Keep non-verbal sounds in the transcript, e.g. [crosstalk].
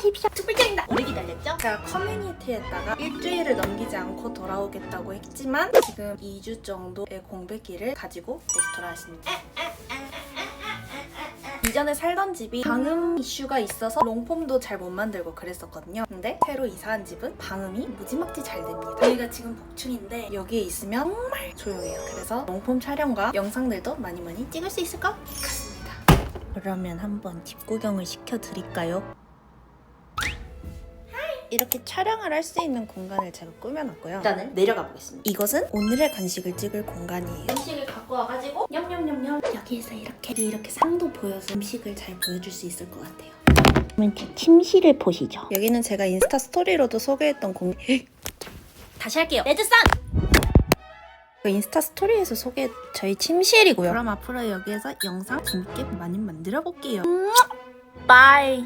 마십시오. 촛불장입니다. 오래 기다렸죠? 제가 커뮤니티에다가 일주일을 넘기지 않고 돌아오겠다고 했지만 지금 2주 정도의 공백기를 가지고 돌아왔습니다. 이전에 살던 집이 방음 이슈가 있어서 롱폼도 잘 못 만들고 그랬었거든요. 근데 새로 이사한 집은 방음이 무지막지 잘 됩니다. 저희가 지금 복층인데 여기에 있으면 정말 조용해요. 그래서 롱폼 촬영과 영상들도 많이 많이 찍을 수 있을 것 같습니다. 그러면 한번 집 구경을 시켜드릴까요? 이렇게 촬영을 할 수 있는 공간을 제가 꾸며놨고요. 일단은 내려가 보겠습니다. 이것은 오늘의 간식을 찍을 공간이에요. 음식을 갖고 와가지고 냠냠냠냠 여기에서 이렇게 이렇게 상도 보여서 음식을 잘 보여줄 수 있을 것 같아요. 그러면 제 침실을 보시죠. 여기는 제가 인스타 스토리로도 소개했던 공 [laughs] 다시 할게요. 레드선! 그 인스타 스토리에서 소개 저희 침실이고요. 그럼 앞으로 여기에서 영상 재밌게 많이 만들어 볼게요. 바이.